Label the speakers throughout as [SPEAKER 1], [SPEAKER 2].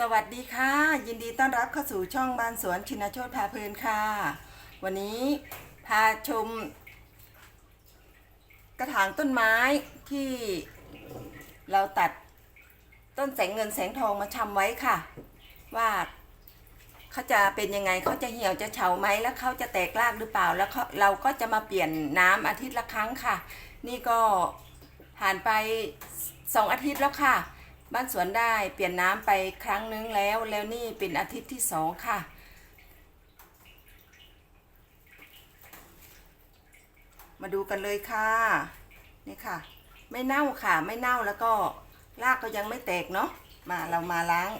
[SPEAKER 1] สวัสดีค่ะ ยินดีต้อนรับเข้าสู่ช่องบ้านสวนชินโชตพาเพลินค่ะ วันนี้พาชม กระถางต้นไม้ที่เราตัดต้นแสงเงินแสงทองมาชำไว้ค่ะ ว่าเขาจะเป็นยังไงเขาจะเหี่ยวจะเฉาไหมแล้วเขาจะแตกรากหรือเปล่าแล้วเเราก็จะมาเปลี่ยนน้ำอาทิตย์ละครั้งค่ะ นี่ก็ผ่านไปสองอาทิตย์แล้วค่ะ บ้านสวนได้เปลี่ยนน้ำไปครั้งนึงแล้ว แล้วนี่เป็นอาทิตย์ที่สองค่ะ มาดูกันเลยค่ะ นี่ค่ะ ไม่เน่าค่ะ ไม่เน่าแล้วก็รากก็ยังไม่แตกเนาะ มาเรามาล้าง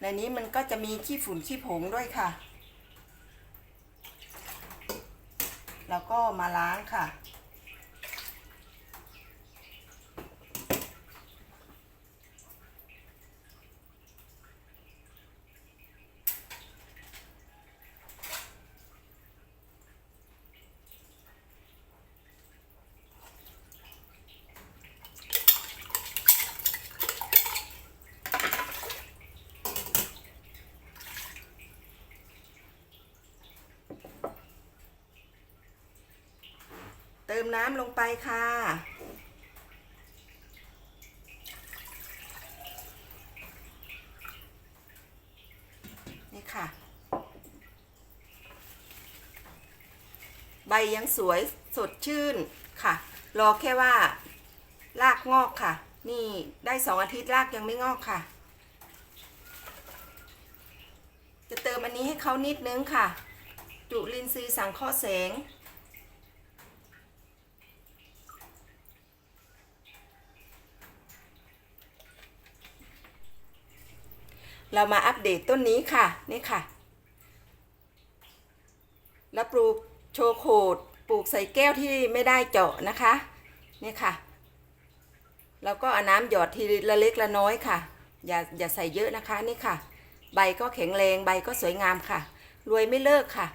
[SPEAKER 1] ในนี้มันก็จะมีขี้ฝุ่นขี้ผงด้วยค่ะ แล้วก็มาล้างค่ะ ติมน้ำลงไปค่ะ นี่ค่ะ ใบยังสวยสดชื่นค่ะ รอแค่ว่า รากงอกค่ะ นี่ได้สองอาทิตย์รากยังไม่งอกค่ะ จะเติมอันนี้ให้เขานิดนึงค่ะ จุลินทรีย์สังเคราะห์แสง เรามาอัปเดตต้นนี้ค่ะ นี่ค่ะ แล้วปลูกโชโคดปลูกใส่แก้วที่ไม่ได้เจาะนะคะ นี่ค่ะ แล้วก็เอาน้ำหยอดทีละเล็กละน้อยค่ะ อย่าอย่าใส่เยอะนะคะนี่ค่ะ ใบก็แข็งแรงใบก็สวยงามค่ะ รวยไม่เลิกค่ะ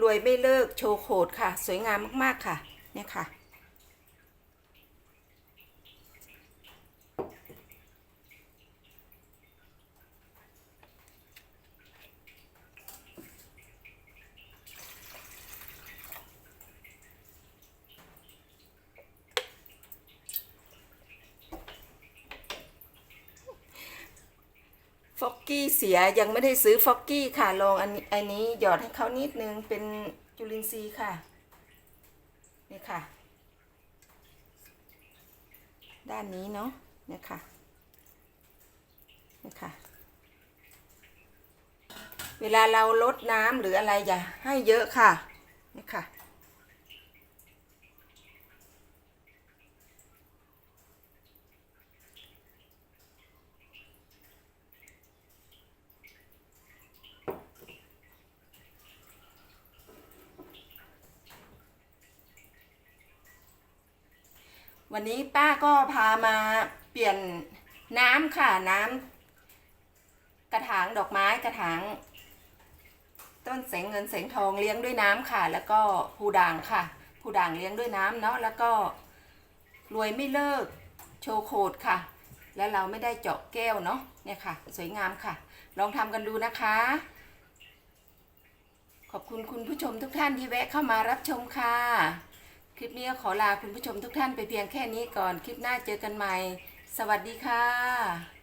[SPEAKER 1] รวยไม่เลิกโชโคดค่ะ สวยงามมากๆค่ะ เนี่ยค่ะ ฟอกกี้เสียยังไม่ได้ซื้อฟอกกี้ค่ะลองอันอันนี้หยอดให้เขานิดนึงเป็นจุลินทรีย์ค่ะ นี่ค่ะ ด้านนี้เนาะนี่ค่ะนี่ค่ะ เวลาเราลดน้ำหรืออะไรอย่าให้เยอะค่ะนี่ค่ะ วันนี้ป้าก็พามาเปลี่ยนน้ำค่ะน้ำกระถางดอกไม้กระถาง ต้นแสงเงินแสงทองเลี้ยงด้วยน้ำค่ะ แล้วก็ผูด่างค่ะผูด่างเลี้ยงด้วยน้ำเนาะแล้วก็รวยไม่เลิกโชว์โคดค่ะ แล้วเราไม่ได้เจาะแก้วเนาะเนี่ยค่ะ สวยงามค่ะ ลองทำกันดูนะคะ ขอบคุณคุณผู้ชมทุกท่านที่แวะเข้ามารับชมค่ะ คลิปนี้ขอลาคุณผู้ชมทุกท่านไปเพียงแค่นี้ก่อน คลิปหน้าเจอกันใหม่ สวัสดีค่ะ